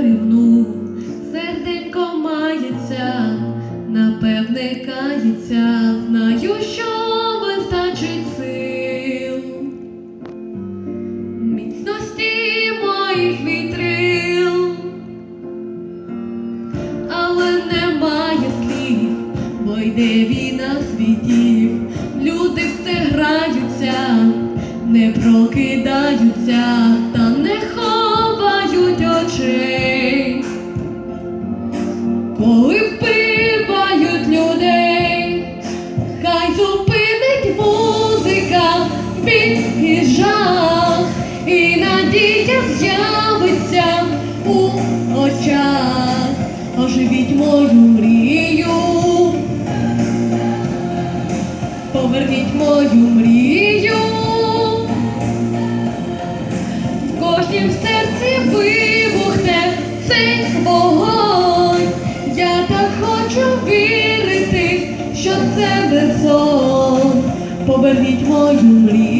рівну, серденько мається, напевне кається, знаю, що вистачить сил, міцності моїх вітрил, але немає слів, бо йде війна світів, люди все граються, не прокидаються, та не ходять. Мою мрію, поверніть мою мрію, в кожнім серці вибухне цей вогонь. Я так хочу вірити, що це не сон. Поверніть мою мрію,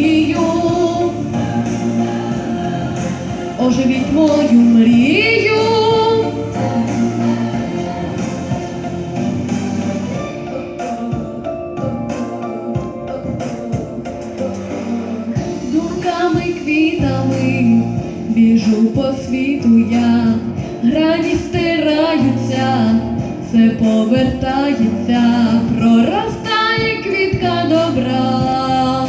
біжу по світу я, грані стираються, все повертається, проростає квітка добра,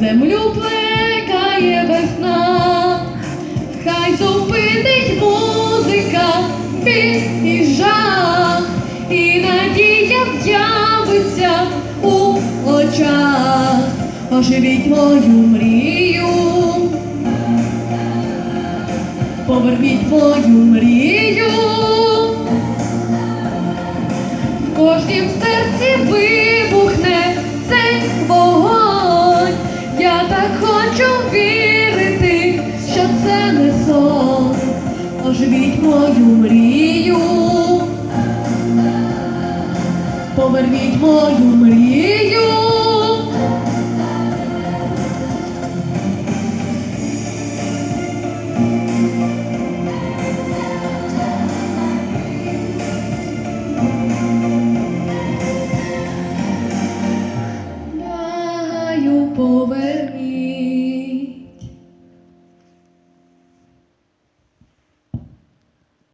землю плекає весна, хай зупинить музика, біль і жах, і надія з'явиться у очах, оживіть мою мрію, поверніть мою мрію, в кожнім серці вибухне цей вогонь. Я так хочу вірити, що це не сон. Оживіть мою мрію, поверніть мою мрію.